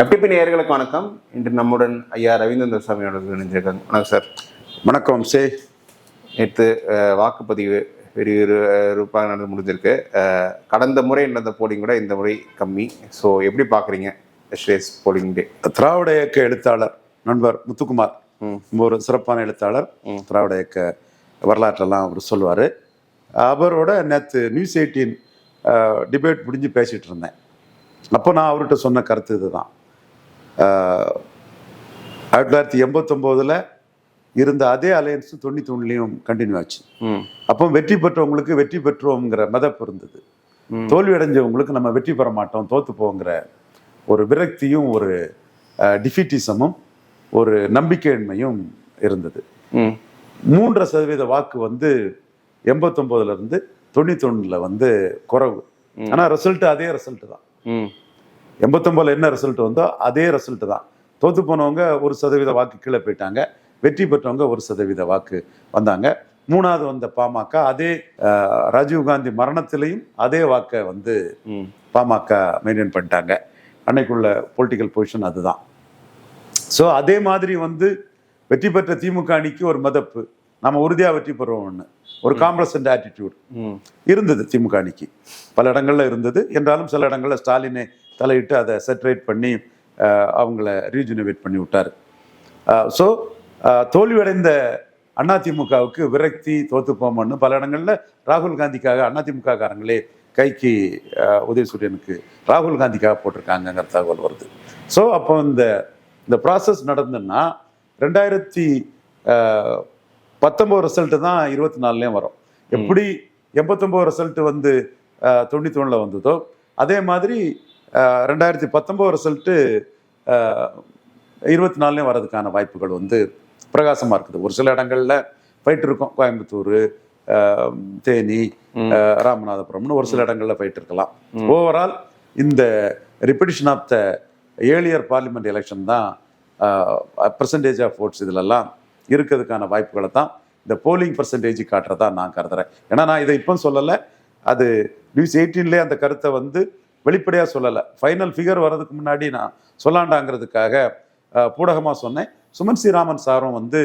FTP நேயர்களுக்கு வணக்கம். இன்று நம்முடன் ஐயா ரவீந்திர சாமி அவர்கள் இணைஞ்சிருக்காங்க வணக்கம் சார். வணக்கம் சே. நேற்று வாக்குப்பதிவு விறுவிறுப்பாக நடந்து முடிஞ்சிருக்கு. கடந்த முறை நடந்த போலிங் விட இந்த முறை கம்மி. ஸோ எப்படி பார்க்குறீங்க? ஸ்ரேஸ் போலிங் டே திராவிட இயக்க எழுத்தாளர் நண்பர் முத்துக்குமார். ஒரு சிறப்பான எழுத்தாளர். திராவிட இயக்க வரலாற்றெல்லாம் அவர் சொல்லுவார் அவரோட நேற்று நியூஸ் எயிட்டீன் டிபேட் முடிஞ்சு பேசிகிட்டு இருந்தேன். அப்போ நான் அவர்கிட்ட சொன்ன கருத்து இதுதான். ஆயிரத்தி தொள்ளாயிரத்தி எண்பத்தொம்போதில் இருந்த அதே அலையன்ஸ் தொண்ணூற்றி ஒன்றுலேயும் கண்டினியூ ஆச்சு அப்போ வெற்றி பெற்றவங்களுக்கு வெற்றி பெற்றோங்கிற மதப்பு இருந்தது. தோல்வி அடைஞ்சவங்களுக்கு நம்ம வெற்றி பெற மாட்டோம் தோத்து போங்கிற ஒரு விரக்தியும் ஒரு டிஃபிட்டிசமும் ஒரு நம்பிக்கையின்மையும் இருந்தது. மூன்றரை சதவீத வாக்கு வந்து எண்பத்தொம்போதுல இருந்து தொண்ணூத்தொன்னுல வந்து குறைவு. ஆனா ரிசல்ட் அதே ரிசல்ட் தான். எண்பத்தொம்போதுல என்ன ரிசல்ட் வந்தோ அதே ரிசல்ட் தான். தோத்து போனவங்க ஒரு சதவீத வாக்கு கீழே போயிட்டாங்க. வெற்றி பெற்றவங்க ஒரு சதவீத வாக்கு வந்தாங்க. மூணாவது வந்த பாமக அதே ராஜீவ்காந்தி மரணத்திலையும் அதே வாக்கை வந்து பாமக மெயின்டைன் பண்ணிட்டாங்க. அன்னைக்குள்ள பொலிட்டிக்கல் பொசிஷன் அதுதான். ஸோ அதே மாதிரி வந்து வெற்றி பெற்ற திமுக அணிக்கு ஒரு மதப்பு. நம்ம உறுதியாக வெற்றி பெறுவோம்னு ஒரு காம்ப்ளசன்ட் ஆட்டிடியூட் இருந்தது திமுக அணிக்கு. பல இடங்கள்ல இருந்தது. என்றாலும் சில இடங்கள்ல ஸ்டாலினை தலையிட்டு அதை செட்ரேட் பண்ணி அவங்கள ரீஜுனவேட் பண்ணி விட்டார். ஸோ தோல்வியடைந்த அதிமுகவுக்கு விரக்தி தோத்து போமன்னு பல இடங்கள்ல ராகுல் காந்திக்காக அதிமுக காரங்களே கைக்கு உதயசூரியனுக்கு ராகுல் காந்திக்காக போட்டிருக்காங்கங்கிற தகவல் வருது. ஸோ அப்போ இந்த இந்த ப்ராசஸ் நடந்துன்னா ரெண்டாயிரத்தி அஹ், பத்தொன்பது ரிசல்ட் தான் இருபத்தி நாலுலேயும் வரும் எப்படி எண்பத்தொம்போது ரிசல்ட் வந்து தொண்ணூத்தி ஒண்ணுல வந்ததோ அதே மாதிரி ரெண்டாயிரத்தி பத்தொம்போது ரிசல்ட்டு இருபத்தி நாலுலேயும் வர்றதுக்கான வாய்ப்புகள் வந்து பிரகாசமாக இருக்குது. ஒரு சில இடங்கள்ல ஃபைட் இருக்கும் கோயம்புத்தூர் தேனி ராமநாதபுரம்னு ஒரு சில இடங்கள்ல ஃபைட் இருக்கலாம் ஓவரால் இந்த repetition of the earlier parliament election தான் பர்சன்டேஜ் ஆஃப் ஓட்ஸ் இதிலெல்லாம் இருக்கிறதுக்கான வாய்ப்புகளை தான் இந்த போலிங் பர்சன்டேஜ் காட்டுறதா நான் கருதுறேன். ஏன்னா நான் இதை இப்போ சொல்லலை. அது நியூஸ் எயிட்டீன்லேயே அந்த கருத்தை வந்து வெளிப்படையாக சொல்லலை. ஃபைனல் ஃபிகர் வர்றதுக்கு முன்னாடி நான் சொல்லாண்டாங்கிறதுக்காக பூடகமாக சொன்னேன். சுமன் ஸ்ரீராமன் சாரும் வந்து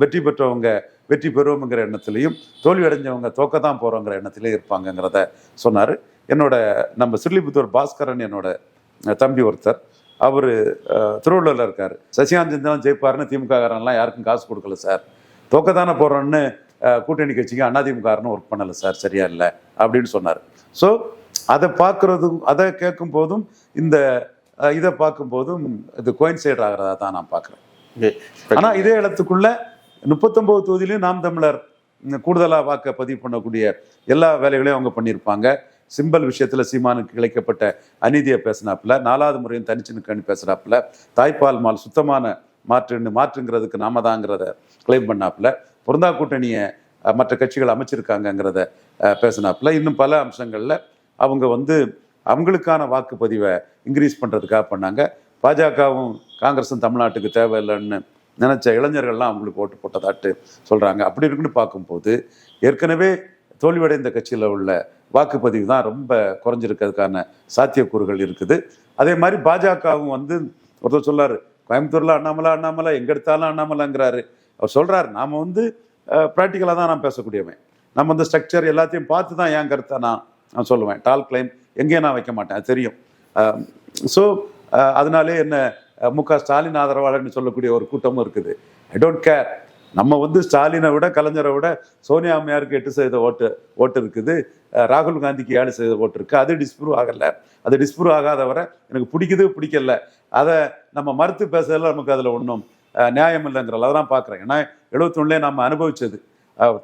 வெற்றி பெற்றவங்க வெற்றி பெறுவோங்கிற எண்ணத்திலையும் தோல்வி அடைஞ்சவங்க தோக்க தான் போகிறோங்கிற எண்ணத்திலே இருப்பாங்கங்கிறத சொன்னார். என்னோட நம்ம சிறுலிபுத்தூர் பாஸ்கரன் என்னோட தம்பி ஒருத்தர். அவர் திருவள்ளூரில் இருக்கார். சசிகாந்த் தான் ஜெயிப்பாருன்னு திமுககாரன்லாம் யாருக்கும் காசு கொடுக்கல சார். தோக்க தானே போகிறோன்னு கூட்டணி கட்சிக்கு அதிமுகன்னு ஒர்க் பண்ணலை சார் சரியா இல்லை அப்படின்னு சொன்னார். ஸோ அதை பார்க்குறதும் அதை கேட்கும் போதும் இந்த இதை பார்க்கும் போதும் இது கோயின்சைட் ஆகிறதா தான் நான் பார்க்குறேன். ஆனா இதே இடத்துக்குள்ள முப்பத்தொன்பது தொகுதியிலையும் நாம் தமிழர் ம், கூடுதலா வாக்க பதிவு பண்ணக்கூடிய எல்லா வேலைகளையும் அவங்க பண்ணியிருப்பாங்க. சிம்பல் விஷயத்துல சீமானுக்கு இழைக்கப்பட்ட அநீதியை பேசினாப்புல நாலாவது முறையும் தனிச்சு நிற்கன்னு பேசுறாப்புல தாய்ப்பால் மால் சுத்தமான மாற்றுன்னு மாற்றுங்கிறதுக்கு நாம தாங்கிறத கிளைம் பண்ணாப்புல பொருந்தா கூட்டணியை மற்ற கட்சிகள் அமைச்சிருக்காங்கங்கிறத பேசினாப்புல இன்னும் பல அம்சங்கள்ல அவங்க வந்து அவங்களுக்கான வாக்குப்பதிவை இன்க்ரீஸ் பண்ணுறதுக்காக பண்ணாங்க. பாஜகவும் காங்கிரஸும் தமிழ்நாட்டுக்கு தேவையில்லைன்னு நினச்ச இளைஞர்கள்லாம் அவங்களுக்கு ஓட்டு போட்டதாட்டு சொல்கிறாங்க அப்படி இருக்குன்னு பார்க்கும்போது ஏற்கனவே தோல்வியடைந்த கட்சியில் உள்ள வாக்குப்பதிவு தான் ரொம்ப குறைஞ்சிருக்கிறதுக்கான சாத்தியக்கூறுகள் இருக்குது. அதே மாதிரி பாஜகவும் வந்து ஒருத்தர் சொல்லாரு கோயம்புத்தூரில் அண்ணாமலை அண்ணாமலை எங்கே எடுத்தாலும் அண்ணாமலைங்கிறாரு. அவர் சொல்கிறார் நாம் வந்து ப்ராக்டிக்கலாக தான் நான் பேசக்கூடியவன். நம்ம அந்த ஸ்ட்ரக்சர் எல்லாத்தையும் பார்த்து தான் என் கருத்தை நான் நான் சொல்லுவேன். டால் கிளைம் எங்கேயும் நான் வைக்க மாட்டேன். அது தெரியும். ஸோ அதனாலே என்ன மு க ஸ்டாலின் ஆதரவாளர்னு சொல்லக்கூடிய ஒரு கூட்டமும் இருக்குது. ஐ டோன்ட் கேர் நம்ம வந்து ஸ்டாலினை விட கலைஞரை விட சோனியா அம்மையாருக்கு எட்டு சதவீத ஓட்டு ஓட்டு இருக்குது. ராகுல் காந்திக்கு ஏழு சதவீத ஓட்டு இருக்குது அது டிஸ்ப்ரூவ் ஆகலை. அது டிஸ்ப்ரூவ் ஆகாத வரை எனக்கு பிடிக்குது பிடிக்கல. அதை நம்ம மறுத்து பேசுறதுல நமக்கு அதில் ஒன்றும் நியாயம் இல்லைங்கிறத தான் பார்க்குறேன். ஏன்னா எழுபத்தொன்னுலேயே நம்ம அனுபவிச்சது.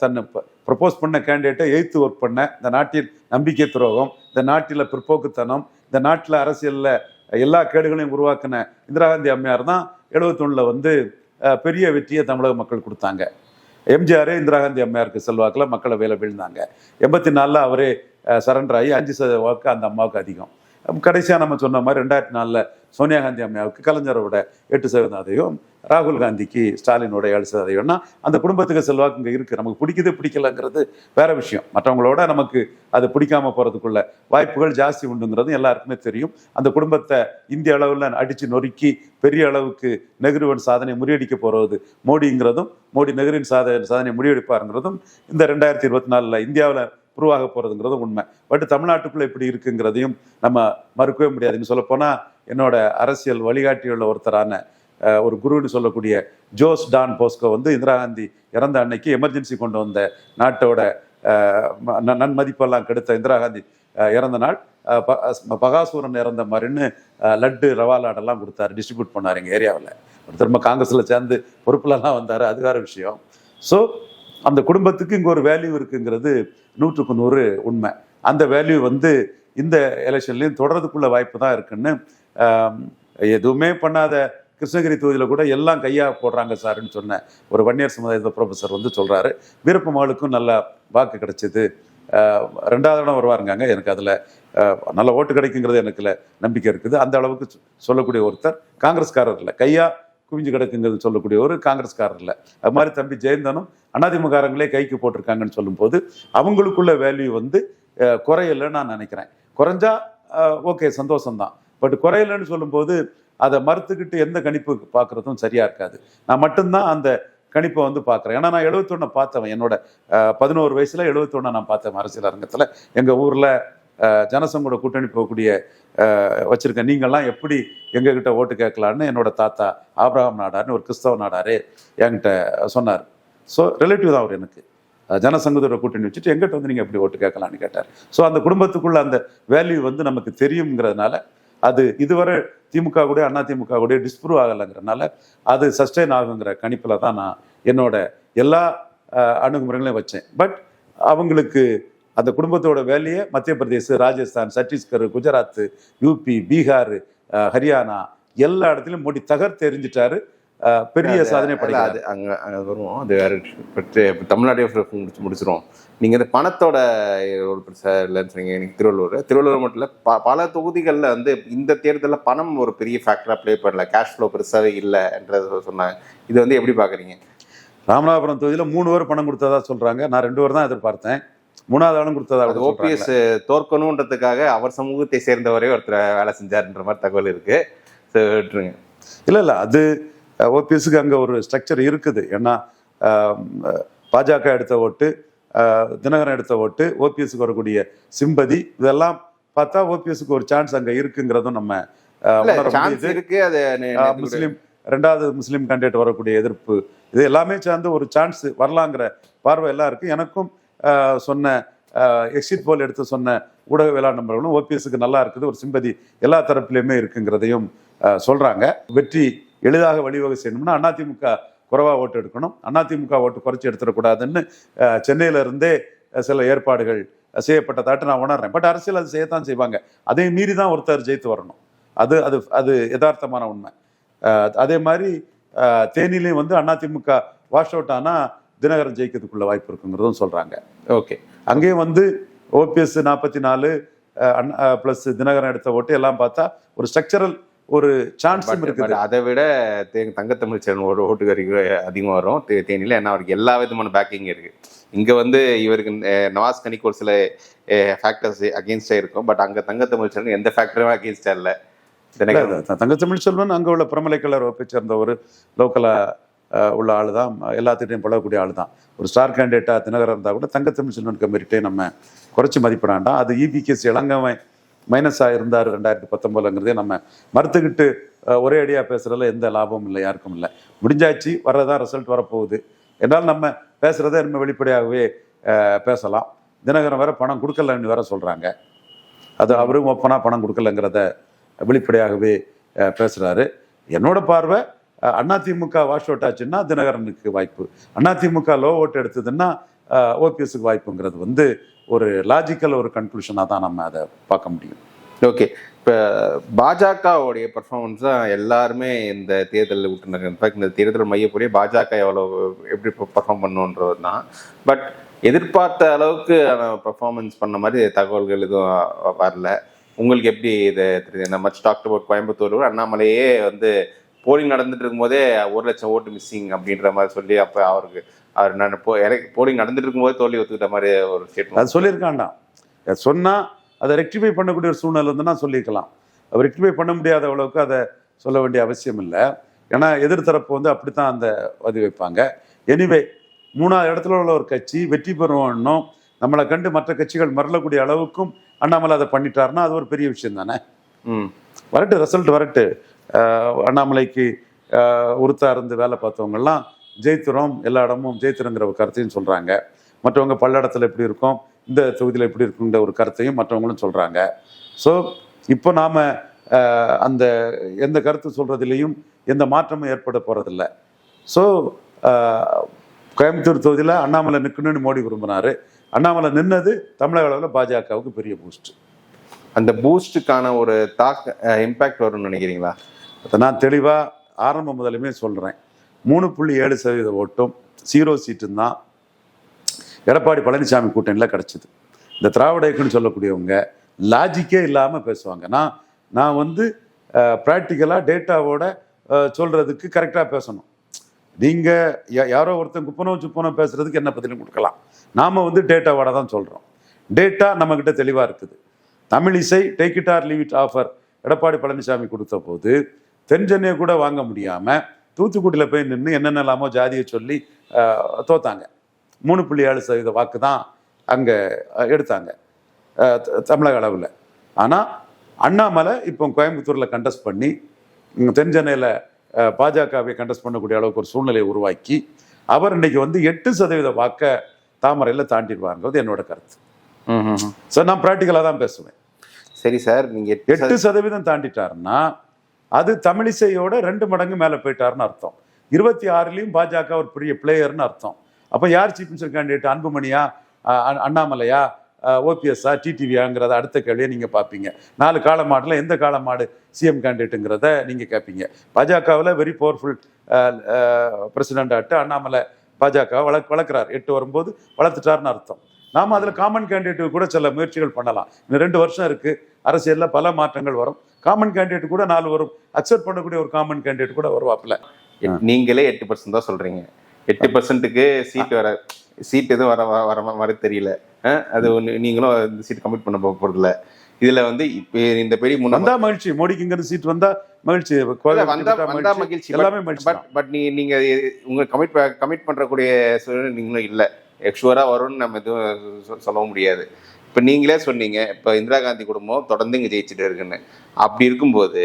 தன்னை ப்ரப்போஸ் பண்ண கேண்டிடேட்டை எய்த்து ஒர்க் பண்ண இந்த நாட்டின் நம்பிக்கை துரோகம் இந்த நாட்டில் பிற்போக்குத்தனம் இந்த நாட்டில் அரசியலில் எல்லா கேடுகளையும் உருவாக்கின இந்திரா காந்தி அம்மையார் தான் எழுபத்தொன்னில் வந்து பெரிய வெற்றியை தமிழக மக்கள் கொடுத்தாங்க. எம்ஜிஆரே இந்திரா காந்தி அம்மையாருக்கு செல்வாக்கில் மக்களை வேலை விழுந்தாங்க. எண்பத்தி நாலில் அவரே சரண்டர் ஆகி அஞ்சு சதவீத வாக்கு அந்த அம்மாவுக்கு அதிகம். கடைசியாக நம்ம சொன்ன மாதிரி ரெண்டாயிரத்தி நாலில் சோனியா காந்தி அம்மையாவுக்கு கலைஞரோட எட்டு சதவீதம் ராகுல் காந்திக்கு ஸ்டாலினோட ஏழு சதவீதம்னா அந்த குடும்பத்துக்கு செல்வாக்கு இங்கே இருக்குது நமக்கு பிடிக்குது பிடிக்கலங்கிறது வேற விஷயம். மற்றவங்களோட நமக்கு அது பிடிக்காம போகிறதுக்குள்ள வாய்ப்புகள் ஜாஸ்தி உண்டுங்கிறது எல்லாருக்குமே தெரியும். அந்த குடும்பத்தை இந்திய அளவில் அடித்து நொறுக்கி பெரிய அளவுக்கு நெஹ்ருவன் சாதனை முறியடிக்க போகிறது மோடிங்கிறதும் மோடி நெஹ்ருவின் சாதனை சாதனை முறியடிப்பாருங்கிறதும் இந்த ரெண்டாயிரத்தி இருபத்தி நாலில் இந்தியாவில் உருவாக போகிறதுங்கிறது உண்மை. பட் தமிழ்நாட்டுக்குள்ளே இப்படி இருக்குங்கிறதையும் நம்ம மறுக்கவே முடியாதுன்னு சொல்லப்போனால் என்னோட அரசியல் வழிகாட்டியுள்ள ஒருத்தரான ஒரு குருன்னு சொல்லக்கூடிய ஜோஸ் டான் போஸ்கோ வந்து இந்திரா காந்தி இறந்த அன்னைக்கு எமர்ஜென்சி கொண்டு வந்த நாட்டோட நன்மதிப்பெல்லாம் கெடுத்த இந்திரா காந்தி இறந்த நாள். ப- பகாசூரன் இறந்த மாதிரின்னு லட்டு ரவா லாடெல்லாம் கொடுத்தாரு டிஸ்ட்ரிபியூட் பண்ணார் எங்கள் ஏரியாவில். ஒரு திரும்ப காங்கிரஸில் சேர்ந்து பொறுப்புலலாம் வந்தார் அது விஷயம். ஸோ அந்த குடும்பத்துக்கு இங்கே ஒரு வேல்யூ இருக்குங்கிறது நூற்றுக்கு நூறு உண்மை. அந்த வேல்யூ வந்து இந்த எலெக்ஷன்லேயும் தொடர்றதுக்குள்ள வாய்ப்பு தான் இருக்குன்னு எதுவுமே பண்ணாத கிருஷ்ணகிரி தொகுதியில் கூட எல்லாம் கையாக போடுறாங்க சார்னு சொன்ன ஒரு வன்னியர் சமுதாயத்தை ப்ரொஃபஸர் வந்து சொல்கிறாரு வீரப்ப மகளுக்கும் நல்ல வாக்கு கிடைச்சிது. ரெண்டாவது இடம் வருவாருங்க எனக்கு அதில் நல்ல ஓட்டு கிடைக்குங்கிறது எனக்கு நம்பிக்கை இருக்குது. அந்த அளவுக்கு சொல்லக்கூடிய ஒருத்தர் காங்கிரஸ்காரர் இல்லை. கையாக குவிஞ்சு கிடக்குங்கிறது சொல்லக்கூடிய ஒரு காங்கிரஸ்காரர் இல்லை. அது மாதிரி தம்பி ஜெயந்தனும் அனாதிமுகாரங்களே கைக்கு போட்டிருக்காங்கன்னு சொல்லும்போது அவங்களுக்குள்ள வேல்யூ வந்து குறையலைன்னு நான் நினைக்கிறேன். குறைஞ்சா ஓகே சந்தோஷம்தான். பட் குறையலைன்னு சொல்லும்போது அதை மறுத்துக்கிட்டு எந்த கணிப்பு பார்க்குறதும் சரியாக இருக்காது. நான் மட்டும்தான் அந்த கணிப்பை வந்து பார்க்குறேன் ஏன்னா நான் எழுபத்தொன்னை பார்த்தவன். என்னோட பதினோரு வயசில் எழுபத்தொன்னை நான் பார்த்தேன். அரசியல் அரங்கத்தில். எங்கள் ஊரில் ஜனசங்கோட கூட்டணி போகக்கூடிய அஹ், வச்சிருக்க நீங்கள்லாம் எப்படி எங்ககிட்ட ஓட்டு கேட்கலான்னு என்னோட தாத்தா ஆப்ரஹாம் நாடார்னு ஒரு கிறிஸ்தவ நாடாரே என்கிட்ட சொன்னார். ஸோ ரிலேட்டிவ் தான் அவர் எனக்கு. ஜனசங்கத்தோட கூட்டணி வச்சுட்டு எங்கிட்ட வந்து நீங்கள் எப்படி ஓட்டு கேட்கலான்னு கேட்டார். ஸோ அந்த குடும்பத்துக்குள்ள அந்த வேல்யூ வந்து நமக்கு தெரியுங்கிறதுனால அது இதுவரை திமுக கூட அண்ணா திமுக கூட டிஸ்ப்ரூவ் ஆகலைங்கிறனால அது சஸ்டெயின் ஆகுங்கிற கணிப்பில் தான் நான் என்னோட எல்லா அணுகுமுறைகளையும் வச்சேன். பட் அவங்களுக்கு அந்த குடும்பத்தோட வேலையை மத்திய பிரதேச ராஜஸ்தான் சத்தீஸ்கர் குஜராத் யூபி பீகார் ஹரியானா எல்லா இடத்துலையும் மோடி தகர்த்து எறிஞ்சிட்டாரு. அஹ், பெரிய சாதனை அது அங்க அங்க வருவோம். அது வேற இப்ப தமிழ்நாடே முடிச்சு முடிச்சிரும் நீங்க இந்த பணத்தோட ஒரு இல்லைன்னு சொன்னீங்க திருவள்ளூர். திருவள்ளூர் மட்டும் இல்ல ப- பல தொகுதிகளில் வந்து இந்த தேர்தலில் பணம் ஒரு பெரிய ஃபேக்டரா ப்ளே பண்ணல. கேஷ் ஃப்ளோ பெருசாவே இல்லைன்றத சொன்னாங்க. இது வந்து எப்படி பாக்குறீங்க? ராமநாதபுரம் தொகுதியில் மூணு பேர் பணம் கொடுத்ததா சொல்றாங்க. நான் ரெண்டு பேர் தான் எதிர்பார்த்தேன். மூணாவது ஆளும் கொடுத்ததா அது கூட சொல்றாங்க. ஓபிஎஸ் தோற்கணுன்றதுக்காக அவர் சமூகத்தை சேர்ந்தவரே ஒருத்தர் வேலை செஞ்சாருன்ற மாதிரி தகவல் இருக்கு So, விட்டுருங்க இல்லை இல்லை அது ஓபிஎஸ்க்கு அங்கே ஒரு ஸ்ட்ரக்சர் இருக்குது ஏன்னா பாஜக எடுத்த ஓட்டு தினகரன் எடுத்த ஓட்டு ஓபிஎஸ்க்கு வரக்கூடிய சிம்பதி இதெல்லாம் பார்த்தா ஓபிஎஸ்க்கு ஒரு சான்ஸ் அங்கே இருக்குங்கிறதும் நம்ம. இருக்கு அது முஸ்லீம் ரெண்டாவது முஸ்லீம் கேண்டிடேட் வரக்கூடிய எதிர்ப்பு இது எல்லாமே சேர்ந்து ஒரு சான்ஸ் வரலாங்கிற பார்வை எல்லாம் இருக்கு எனக்கும் சொன்ன எக்ஸிட் போல் எடுத்து சொன்ன ஊடகவியலாளர் நண்பர்களும் ஓபிஎஸ்க்கு நல்லா இருக்குது ஒரு சிம்பதி எல்லா தரப்புலையுமே இருக்குங்கிறதையும் சொல்கிறாங்க வெற்றி எளிதாக வழிவகை செய்யணும்னா அதிமுக குறைவா ஓட்டு எடுக்கணும். அதிமுக ஓட்டு குறைச்சி எடுத்துடக்கூடாதுன்னு சென்னையிலிருந்தே இருந்தே சில ஏற்பாடுகள் செய்யப்பட்டதாட்டு நான் உணர்றேன். பட் அரசியல் அது செய்யத்தான் செய்வாங்க. அதையும் மீறி தான் ஒருத்தர் ஜெயித்து வரணும். அது அது அது யதார்த்தமான உண்மை. அதே மாதிரி தேனிலையும் வந்து அதிமுக வாஷ் அவுட் ஆனால் தினகரன் ஜெயிக்கிறதுக்குள்ள வாய்ப்பு இருக்குங்கிறதும் சொல்றாங்க. ஓகே அங்கேயும் வந்து ஓபிஎஸ் நாற்பத்தி நாலு ப்ளஸ் தினகரன் எடுத்த ஓட்டு எல்லாம் பார்த்தா ஒரு ஸ்ட்ரக்சரல் ஒரு சான்ஸும் இருக்குது. அதை விட தே- தங்கத்தமிழ்ச்செல்வன் ஒரு ஓட்டுக்காரிக்கு அதிகமாக வரும். தே- தேனியில் ஏன்னா அவருக்கு எல்லா விதமான பேக்கிங் இருக்கு. இங்க வந்து இவருக்கு நவாஸ் கனிக்கு ஒரு சில ஃபேக்டர்ஸ் அகேன்ஸ்டா இருக்கும். பட் அங்க தங்கத்தமிழ்ச்செல்வன் எந்த ஃபேக்டரும் அகேன்ஸ்டா இல்லை. தங்கத்தமிழ் செல்வன் அங்கே உள்ள பிரமலைக்கலர் வகுப்பை சேர்ந்த ஒரு லோக்கலாக உள்ள ஆள் தான் எல்லாத்திட்டையும் பழகக்கூடிய ஆள் தான் ஒரு ஸ்டார் கேண்டிடேட்டாக தினகரன் இருந்தால் கூட தங்கத்தமிழ் செல்வன் மெரிட்டே நம்ம குறைச்சி மதிப்பிடாண்டாம் அது இபிகேஸ் இளங்கவன் மைனஸாக இருந்தார் ரெண்டாயிரத்தி பத்தொம்போதுங்கிறதே நம்ம மறுத்துக்கிட்டு ஒரே அடியாக பேசுகிறதுல எந்த லாபமும் இல்லை யாருக்கும் இல்லை. முடிஞ்சாச்சு வர்றதான் ரிசல்ட் வரப்போகுது. என்னால் நம்ம பேசுகிறத நம்ம வெளிப்படையாகவே பேசலாம். தினகரன் வேற பணம் கொடுக்கலன்னு வேற சொல்கிறாங்க அது அவரும் ஓப்பனாக பணம் கொடுக்கலங்கிறத வெளிப்படையாகவே பேசுகிறாரு என்னோட பார்வை அதிமுக வாஷ் அவுட் ஆச்சுன்னா தினகரனுக்கு வாய்ப்பு. அதிமுக லோ ஓட் எடுத்ததுன்னா ஓபிஎஸ்க்கு வாய்ப்புங்கிறது வந்து ஒரு லாஜிக்கல் ஒரு கன்க்ளூஷனாக தான் நம்ம அதை பார்க்க முடியும். ஓகே. இப்போ பாஜகவுடைய பர்ஃபார்மன்ஸ் தான் எல்லாருமே இந்த தேர்தலில் விட்டுருந்தாங்க இன்ஃபேக்ட் இந்த தேர்தல் மையப்படியே பாஜக எவ்வளோ எப்படி பர்ஃபார்ம் பண்ணுன்றது தான் பட் எதிர்பார்த்த அளவுக்கு பர்ஃபார்மன்ஸ் பண்ண மாதிரி தகவல்கள் எதுவும் வரல. உங்களுக்கு எப்படி இது தெரியுது? நம்ம டாக்ட் அபவுட் கோயம்புத்தூர் அண்ணாமலையே வந்து போலிங் நடந்துட்டு இருக்கும்போதே ஒரு லட்சம் ஓட்டு மிஸ்ஸிங் அப்படின்ற மாதிரி சொல்லி அப்போ அவருக்கு அவர் நான் போ போலிங் நடந்துட்டு இருக்கும்போது தோல்வி ஒத்துக்கிட்ட மாதிரி ஒரு ஸ்டேட்மெண்ட் அது சொல்லியிருக்காண்டாம் அது சொன்னா அதை ரெக்டிஃபை பண்ணக்கூடிய ஒரு சூழ்நிலை இருந்ததுன்னா சொல்லியிருக்கலாம். அவர் ரெக்டிஃபை பண்ண முடியாத அளவுக்கு அதை சொல்ல வேண்டிய அவசியம் இல்லை. ஏன்னா எதிர்த்தரப்பு வந்து அப்படித்தான் அந்த வதி வைப்பாங்க. எனிவே மூணாவது இடத்துல உள்ள ஒரு கட்சி வெற்றி பெறுவோன்னும் நம்மளை கண்டு மற்ற கட்சிகள் மறலக்கூடிய அளவுக்கும் அண்ணாமலை அதை பண்ணிட்டாருன்னா அது ஒரு பெரிய விஷயம் தானே ம். வரட்டு ரிசல்ட் வரட்டு. அண்ணாமலைக்கு உறுத்தா இருந்து வேலை பார்த்தவங்கெல்லாம் ஜெயித்துறோம் எல்லா இடமும் ஜெயித்துறங்கிற ஒரு கருத்தையும் சொல்கிறாங்க மற்றவங்க பல்லடத்தில் எப்படி இருக்கும் இந்த தொகுதியில் எப்படி இருக்குங்கிற ஒரு கருத்தையும் மற்றவங்களும் சொல்கிறாங்க ஸோ இப்போ நாம் அந்த எந்த கருத்து சொல்கிறதுலையும் எந்த மாற்றமும் ஏற்பட போகிறதில்ல ஸோ கோயம்புத்தூர் தொகுதியில் அண்ணாமலை நிற்கணும்னு மோடி விரும்பினார். அண்ணாமலை நின்னது தமிழக அளவில் பாஜகவுக்கு பெரிய பூஸ்ட் அந்த பூஸ்டுக்கான ஒரு தாக்க இம்பேக்ட் வரும்னு நினைக்கிறீங்களா? நான் தெளிவாக ஆரம்பம் முதலுமே சொல்கிறேன் மூணு புள்ளி ஏழு சதவீத ஓட்டும் ஜீரோ சீட்டும் தான் எடப்பாடி பழனிசாமி கூட்டணியில் கிடச்சிது. இந்த திராவிட இயக்கம்னு சொல்லக்கூடியவங்க லாஜிக்கே இல்லாமல் பேசுவாங்க. நான் நான் வந்து ப்ராக்டிக்கலாக டேட்டாவோட சொல்கிறதுக்கு கரெக்டாக பேசணும். நீங்கள் யாரோ ஒருத்தன் குப்பனோ சுப்பனோ பேசுகிறதுக்கு என்ன பதிலும் கொடுக்கலாம். நாம் வந்து டேட்டாவோட தான் சொல்கிறோம் டேட்டா நம்மக்கிட்ட தெளிவாக இருக்குது. Tamilisai take it or leave it offer Edappadi Palaniswami கொடுத்த போது தென் சென்னையை கூட வாங்க முடியாமல் தூத்துக்குடியில் போய் நின்று என்னென்னலாமோ ஜாதியை சொல்லி தோத்தாங்க. மூணு புள்ளி ஏழு சதவீத வாக்கு தான் அங்கே எடுத்தாங்க. தமிழக அளவில். ஆனால் அண்ணாமலை இப்போ கோயம்புத்தூரில் கண்டஸ்ட் பண்ணி தென் சென்னையில் பாஜகவை கண்டஸ்ட் பண்ணக்கூடிய அளவுக்கு ஒரு சூழ்நிலையை உருவாக்கி அவர் இன்னைக்கு வந்து எட்டு சதவீத வாக்கை தாமரையில் தாண்டிடுவாங்கிறது என்னோட கருத்து. ஸோ நான் ப்ராக்டிக்கலாக தான் பேசுவேன். சரி சார் நீங்க எட்டு எட்டு சதவீதம் தாண்டிட்டாருன்னா அது தமிழிசையோட ரெண்டு மடங்கு மேலே போயிட்டாருன்னு அர்த்தம். இருபத்தி ஆறுலையும் பாஜக ஒரு பெரிய பிளேயர்னு அர்த்தம். அப்போ யார் சீஃப் மினிஸ்டர் கேண்டிடேட் அன்புமணியா? அண்ணாமலையா? ஓபிஎஸ்ஆ டிடிவியாங்கிறத அடுத்த கேள்வியை நீங்கள் பார்ப்பீங்க. நாலு கால மாடில் எந்த கால மாடு சிஎம் கேண்டிடேட்டுங்கிறத நீங்கள் கேட்பீங்க பாஜகவில் வெரி பவர்ஃபுல் பிரசிடென்ட் ஆட்டு அண்ணாமலை பாஜக வளர்க் வளர்க்குறார். எட்டு வரும்போது வளர்த்துட்டாருன்னு அர்த்தம். நாம் அதில் காமன் கேண்டிடேட் கூட சில முயற்சிகள் பண்ணலாம். இன்னும் ரெண்டு வருஷம் இருக்குது அரசியலில் பல மாற்றங்கள் வரும். காமன் கேண்டிடேட் கூட நாலு வரும். அக்செப்ட் பண்ணக்கூடிய ஒரு காமன் கேண்டிடேட் கூட வருவாப்புல. எட்- நீங்களே எட்டு பர்சன்ட் தான் சொல்றீங்க. எட்டு பர்சன்ட்டுக்கு சீட் வர சீட் எதுவும் வர வர- வர தெரியல. அது ஒண்ணு நீங்களும் இந்த சீட் கமிட் பண்ண போ- போறதில்ல. இதுல வந்து இப்ப இந்த பெரிய வந்தா மகிழ்ச்சி. மோடிக்கு சீட் வந்தா மகிழ்ச்சி. வந்தா மகிழ்ச்சி. எல்லாமே மகிழ்ச்சி பட் பட் நீ நீங்க உங்க கமிட் கமிட் பண்றக்கூடிய சூழ்நிலை நீங்களும் இல்ல. ஷுவரா வரும்னு நம்ம எதுவும் சொல்லவும் முடியாது. இப்ப நீங்களே சொன்னீங்க இப்ப இந்திரா காந்தி குடும்பம் தொடர்ந்து இங்க ஜெயிச்சுட்டு இருக்குன்னு. அப்படி இருக்கும்போது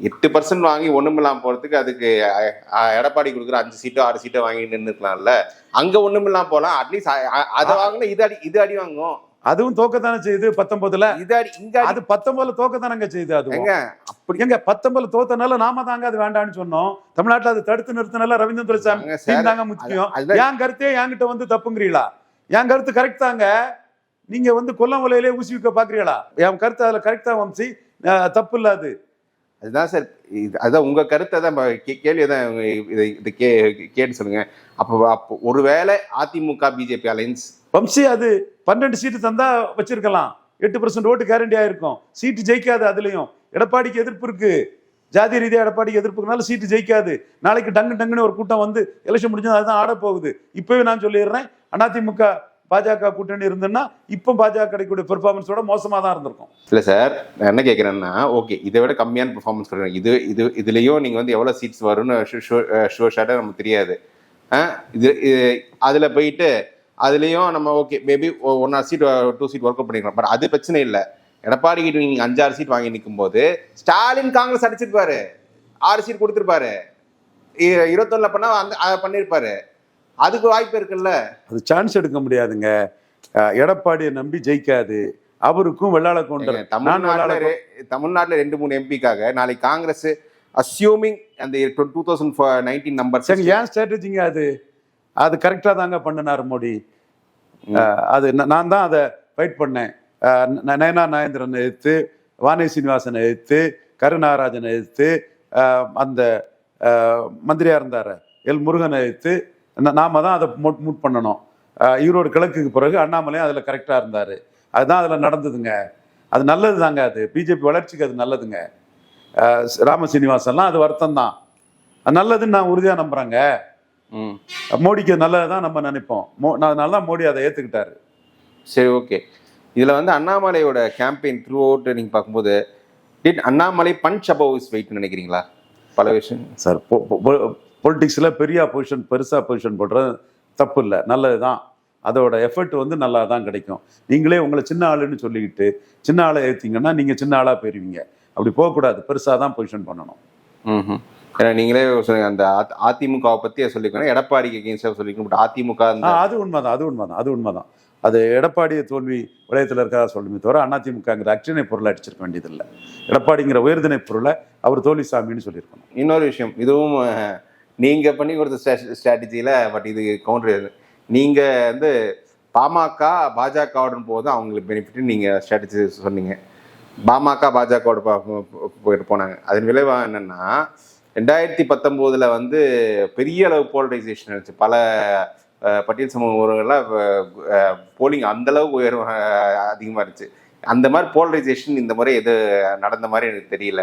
எட்டு பர்சன்ட் வாங்கி ஒண்ணுமில்லாம போறதுக்கு அதுக்கு அ- அ- எடப்பாடி கொடுக்குற அஞ்சு சீட்டோ ஆறு சீட்டோ வாங்கி நின்றுக்கலாம்ல அங்க ஒண்ணுமில்லாம போலாம் அட்லீஸ்ட் அதை வாங்கினா இது அடி இது அடி வாங்கும் அதுவும் தோக்கத்தானே செய்யுது பத்தொன்பதுல? இது அடி இங்க அடி. அது பத்தொன்பதுல தோக்கத்தானங்க செய்யுது அது எங்க அப்படி எங்க பத்தொன்பதுல தோத்தனால நாம தாங்க அது வேண்டாம்னு சொன்னோம். தமிழ்நாட்டுல அது தடுத்து நிறுத்தினால ரவீந்திர துரைசாமி. தாங்க முக்கியம். என் கருத்தே என்கிட்ட வந்து தப்புங்கிறீங்களா? என் கருத்து கரெக்ட் தாங்க. நீங்க வந்து கொல்லம் உலையிலே ஊசி வைக்க பாக்குறீங்களா என் கருத்து அதுல கரெக்டா வம்சி தப்பு இல்ல அது. அதுதான் சார். அதான் உங்க கருத்தை தான் கேள்வி தான் இதை இது கே கேட்டு சொல்லுங்க. அப்போ அப்போ ஒருவேளை அதிமுக பிஜேபி அலைன்ஸ் வம்சி அது பன்னெண்டு சீட்டு தந்தா வச்சிருக்கலாம். எட்டு பர்சன்ட் ஓட்டு கேரண்டி ஆயிருக்கும். சீட்டு ஜெயிக்காது அதுலயும். எடப்பாடிக்கு எதிர்ப்பு இருக்கு. ஜாதி ரீதியா எடப்பாடிக்கு எதிர்ப்பு இருக்கனால சீட்டு ஜெயிக்காது. நாளைக்கு டங்கு டங்குன்னு ஒரு கூட்டம் வந்து எலெக்ஷன் முடிஞ்சது அதுதான் ஆட போகுது. இப்பவே நான் சொல்லிடுறேன். அதிமுக பாஜக கூட்டணி இருந்ததுன்னா இப்போ பாஜக கிடைக்கக்கூடிய பெர்ஃபார்மன்ஸோட மோசமாக தான் இருந்திருக்கும். இல்லை சார் நான் என்ன கேட்குறேன்னா ஓகே இதை விட கம்மியான பெர்ஃபார்மன்ஸ் பண்ணுறேன் இது இது இதுலேயும் நீங்கள் வந்து எவ்வளோ சீட்ஸ் வரும்னு ஷுவர் ஷார்ட்டாக நமக்கு தெரியாது. ஆ இது இது- போயிட்டு அதுலேயும் நம்ம okay maybe one or seat two seat work out பண்ணிக்கலாம். பட் அது பிரச்சனை இல்லை. எடப்பாடி கிட்ட நீங்கள் அஞ்சாறு சீட் வாங்கி நிற்கும் போது ஸ்டாலின் காங்கிரஸ் அடிச்சிருப்பாரு. ஆறு சீட் கொடுத்துருப்பாரு. இருபத்தொன்னில் பண்ணால் அந்த பண்ணியிருப்பாரு அதுக்கு வாய்ப்பு இருக்குல்ல? அது சான்ஸ் எடுக்க முடியாதுங்க. எடப்பாடியை நம்பி ஜெயிக்காது. அவருக்கும் வெள்ளாள நான் தமிழ்நாட்டுல தமிழ்நாட்டுல ரெண்டு மூணு எம்பிக்காக நாளைக்கு காங்கிரஸ் அஸ்யூமிங் அந்த டூ தௌசண்ட் நைன்டீன் நம்பர் சரி ஏன் ஸ்ட்ராட்டஜிங்க அது? அது கரெக்டாக தாங்க பண்ணினார் மோடி. அது நான் தான் அதை ஃபைட் பண்ணேன். நயனா நாயந்திரன் எதிர்த்து வானே சீனிவாசனை எதிர்த்து கருநாகராஜனை எதிர்த்து அந்த அஹ், மந்திரியா இருந்தார். எல் முருகனை எதிர்த்து நாம தான் அதை மூட் மூட் பண்ணணும். ஈரோடு கிழக்குக்கு பிறகு அண்ணாமலையும் அதில் கரெக்டாக இருந்தார். அதுதான் அதில் நடந்ததுங்க. அது நல்லது தாங்க அது. பிஜேபி வளர்ச்சிக்கு அது நல்லதுங்க. ராம சீனிவாசன்லாம் அது வருத்தம் தான் அது நல்லதுன்னு நான் உறுதியாக நம்புறேங்க. ம். மோடிக்கு நல்லது தான் நம்ம நினைப்போம். மோ நல்லா மோடி அதை ஏற்றுக்கிட்டாரு சரி ஓகே. இதில் வந்து அண்ணாமலையோட கேம்பெயின் த்ரூ அவுட் நீங்கள் பார்க்கும்போது அண்ணாமலை பஞ்ச் அபவ் இஸ் வெயிட்னு நினைக்கிறீங்களா? பல விஷயம். சார் பொலிட்டிக்ஸில் பெரிய பொசிஷன் பெருசாக பொசிஷன் போடுறது தப்பு இல்லை நல்லது தான் அதோட எஃபர்ட் வந்து நல்லா தான் கிடைக்கும். நீங்களே உங்களை சின்ன ஆளுன்னு சொல்லிக்கிட்டு சின்ன ஆளை ஏற்றிங்கன்னா நீங்கள் சின்ன ஆளாக போயிருவீங்க. அப்படி போகக்கூடாது. பெருசாக தான் பொசிஷன் பண்ணணும். ம் ஏன்னா நீங்களே சொன்னீங்க அந்த அதிமுகவை பற்றி சொல்லிக்கணும். எடப்பாடிக்கு அகேன்ஸ்டாக சொல்லிக்கணும். பட் அதிமுக அது உண்மைதான். அது உண்மைதான். அது உண்மைதான். அது எடப்பாடிய தோல்வி விடயத்தில் இருக்கிறதா சொல்லுமே தவிர அதிமுகங்கிற அக்ஷனை பொருளை அடிச்சிருக்க வேண்டியதில்லை. எடப்பாடிங்கிற உயர்திணை பொருளை அவர் தோல்விசாமின்னு சொல்லியிருக்கணும். இன்னொரு விஷயம். இதுவும் நீங்கள் நீங்க பண்ணி கொடுத்த ஸ்ட்ராட்டஜியில பட் இது கவுண்டர் நீங்க வந்து பாமக பாஜகவுடன் போது அவங்களுக்கு பெனிஃபிட் நீங்க ஸ்ட்ராட்டஜி சொன்னீங்க. பாமக பாஜகவோட போயிட்டு போனாங்க. அதன் விளைவாக என்னன்னா ரெண்டாயிரத்தி பத்தொம்போதுல வந்து பெரிய அளவு போலரைசேஷன் இருந்துச்சு. பல பட்டியல் சமூக உறவுகளில் போலிங் அந்த அளவுக்கு உயர்வு அதிகமாக அதிகமா இருந்துச்சு. அந்த மாதிரி போலரைசேஷன் இந்த முறை எது நடந்த மாதிரி எனக்கு தெரியல.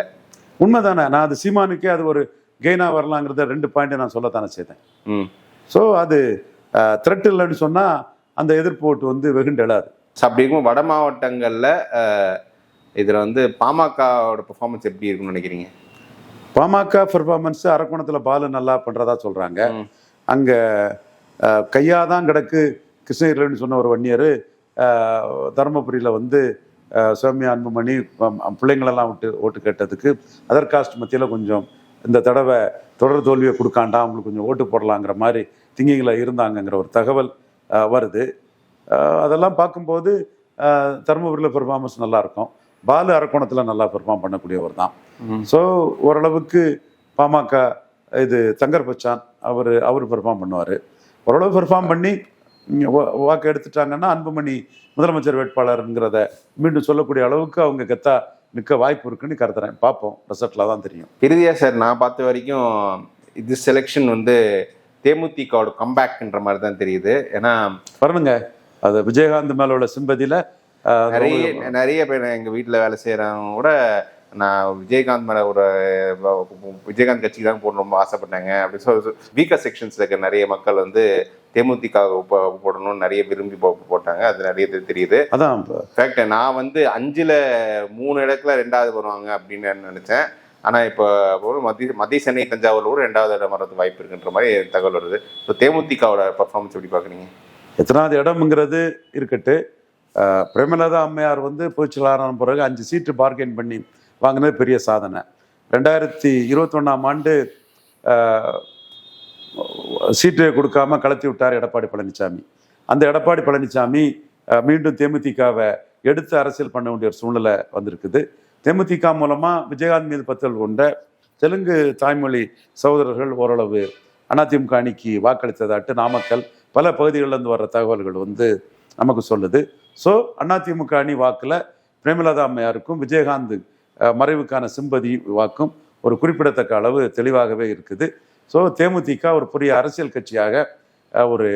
உண்மைதானே? நான் அது சீமானுக்கே அது ஒரு கெயினா வரலாங்கிறத ரெண்டு பாயிண்ட் நான் சொல்லத்தானே செய்தேன். ஸோ அது த்ரெட் இல்லைன்னு சொன்னால் அந்த எதிர்ப்பு ஓட்டு வந்து வெகுண்டு எழாது. அப்படி இருக்கும் வட மாவட்டங்களில் இதில் வந்து பாமகவோட பெர்ஃபார்மன்ஸ் எப்படி இருக்கும்னு நினைக்கிறீங்க? பாமக பெர்ஃபார்மன்ஸ் அரக்கோணத்தில் பாலு நல்லா பண்ணுறதா சொல்கிறாங்க. அங்கே கையாக தான் கிடக்கு கிருஷ்ணகிரின்னு சொன்ன ஒரு வன்னியர் தருமபுரியில் வந்து சௌமியா அன்புமணி பம்- பிள்ளைங்களெல்லாம் விட்டு ஓட்டு கேட்டதுக்கு அதர் காஸ்ட் மத்தியில் கொஞ்சம் இந்த தடவை தொடர் தோல்வியை கொடுக்காண்டா அவங்களுக்கு கொஞ்சம் ஓட்டு போடலாங்கிற மாதிரி திங்கிங்கில் இருந்தாங்கங்கிற ஒரு தகவல் வருது. அதெல்லாம் பார்க்கும்போது தருமபுரியில் பெர்ஃபார்மன்ஸ் நல்லாயிருக்கும். பாலு அரக்கோணத்தில் நல்லா பெர்ஃபார்ம் பண்ணக்கூடியவர் தான். ஸோ ஓரளவுக்கு பாமக இது தங்கர் பச்சான் அவர் அவர் பெர்ஃபார்ம் பண்ணுவார். ஓரளவு பெர்ஃபார்ம் பண்ணி வாக்கு எடுத்துட்டாங்கன்னா அன்புமணி முதலமைச்சர் வேட்பாளருங்கிறத மீண்டும் சொல்லக்கூடிய அளவுக்கு அவங்க கெத்தா நிற்க வாய்ப்பு இருக்குன்னு கருதுறேன். பார்ப்போம். ரிசல்ட்டில் தான் தெரியும். இறுதியாக சார் நான் பார்த்த வரைக்கும் இது செலெக்ஷன் வந்து தேமுதிகவோட கம்பேக்ன்ற மாதிரி தான் தெரியுது. ஏன்னா வரணுங்க. அது விஜயகாந்த் மேல உள்ள சிம்பதியில் நிறைய நிறைய பேர் எங்கள் வீட்டில் வேலை செய்கிறவங்க கூட நான் விஜயகாந்த் மேலே ஒரு விஜயகாந்த் கட்சிக்கு தான் போடணும் ரொம்ப ஆசைப்பட்டாங்க. அப்படின்னு சொல்லி வீக்கர் செக்ஷன்ஸ் இருக்க நிறைய மக்கள் வந்து தேமுதிக போடணும்னு நிறைய விரும்பி போட்டாங்க. அது நிறைய தெரியுது. அதான். இப்ப ஃபேக்ட் நான் வந்து அஞ்சுல மூணு இடத்துல ரெண்டாவது வருவாங்க அப்படின்னு நினைச்சேன். ஆனா இப்போ மத்திய மத்திய சென்னை தஞ்சாவூர்ல கூட ரெண்டாவது இடம் வரது வாய்ப்பு இருக்குன்ற மாதிரி தகவல் வருது. ஸோ தேமுதிகவோட பர்ஃபார்மன்ஸ் எப்படி பாக்குறீங்க எத்தனாவது இடம்ங்கிறது இருக்கட்டு. பிரேமலதா அம்மையார் வந்து பொதுச்செயலாளரான பிறகு அஞ்சு சீட்டு பார்கெயின் பண்ணி வாங்கினது பெரிய சாதனை. ரெண்டாயிரத்தி இருபத்தொன்னாம் ஆண்டு சீட்டு கொடுக்காம கலத்தி விட்டார் எடப்பாடி பழனிசாமி அந்த எடப்பாடி பழனிசாமி மீண்டும் தேமுதிகவை எடுத்து அரசியல் பண்ண வேண்டிய ஒரு சூழ்நிலை வந்திருக்குது. தேமுதிக மூலமாக விஜயகாந்த் மீது பத்தல் கொண்ட தெலுங்கு தாய்மொழி சகோதரர்கள் ஓரளவு அதிமுக அணிக்கு வாக்களித்ததாட்டு நாமக்கல் பல பகுதிகளிலிருந்து வர்ற தகவல்கள் வந்து நமக்கு சொல்லுது. ஸோ அதிமுக அணி வாக்கில் பிரேமலதா அம்மையாருக்கும் விஜயகாந்த் மறைவுக்கான சிம்பதி வாக்கும் ஒரு குறிப்பிடத்தக்க அளவு தெளிவாகவே இருக்குது. ஸோ தேமுதிக ஒரு புதிய அரசியல் கட்சியாக ஒரு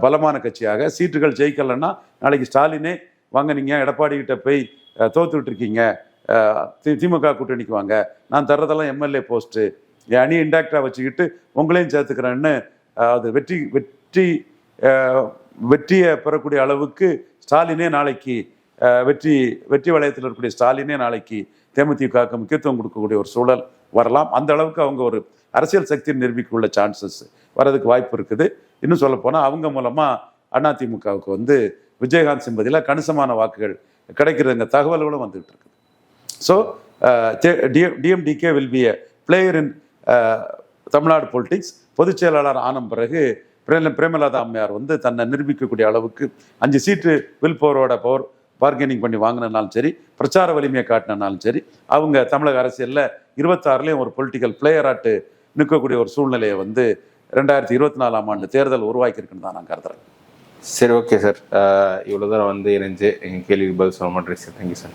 பலமான கட்சியாக சீட்டுகள் ஜெயிக்கலைன்னா நாளைக்கு ஸ்டாலினே வாங்க நீங்கள் எடப்பாடி கிட்ட போய் தோத்துக்கிட்டு இருக்கீங்க தி- திமுக கூட்டணிக்கு வாங்க. நான் தர்றதெல்லாம் எம்எல்ஏ போஸ்ட்டு என் அணி இண்டாக்டாக வச்சுக்கிட்டு உங்களையும் சேர்த்துக்கிறேன்னு அது வெற்றி வெற்றி வெற்றியை பெறக்கூடிய அளவுக்கு ஸ்டாலினே நாளைக்கு வெற்றி வெற்றி வளையத்தில் இருக்கக்கூடிய ஸ்டாலினே நாளைக்கு தேமுதிகவுக்கு முக்கியத்துவம் கொடுக்கக்கூடிய ஒரு சூழல் வரலாம். அந்த அளவுக்கு அவங்க ஒரு அரசியல் சக்தி நிரூபிக்குள்ள சான்சஸ் வரதுக்கு வாய்ப்பு இருக்குது. இன்னும் சொல்ல போனால் அவங்க மூலமாக அதிமுகவுக்கு வந்து விஜயகாந்த் சிம்பதியில் கணிசமான வாக்குகள் கிடைக்கிறதுங்க தகவல்களும் வந்துகிட்டு இருக்குது. So DMDK will be a player in Tamil Nadu politics பொதுச் செயலாளர் ஆன பிறகு பிரேம பிரேமலதா அம்மையார் வந்து தன்னை நிரூபிக்கக்கூடிய அளவுக்கு அஞ்சு சீட்டு வில் போரோட பவர் பார்கெனிங் பண்ணி வாங்கினாலும் சரி பிரச்சார வலிமையை காட்டினாலும் சரி அவங்க தமிழக அரசியலில் இருபத்தாறுலேயும் ஒரு பொலிட்டிக்கல் பிளேயராட்டு நிற்கக்கூடிய ஒரு சூழ்நிலையை வந்து ரெண்டாயிரத்தி இருபத்தி நாலாம் ஆண்டு தேர்தல் உருவாக்கியிருக்குன்னு தான் நான் கருதுறேன். சரி ஓகே சார். இவ்வளோ தூரம் வந்து இணைஞ்சு எங்கள் கேள்விக்கு பதில் சொல்ல மாட்டேன். Sir thank you sir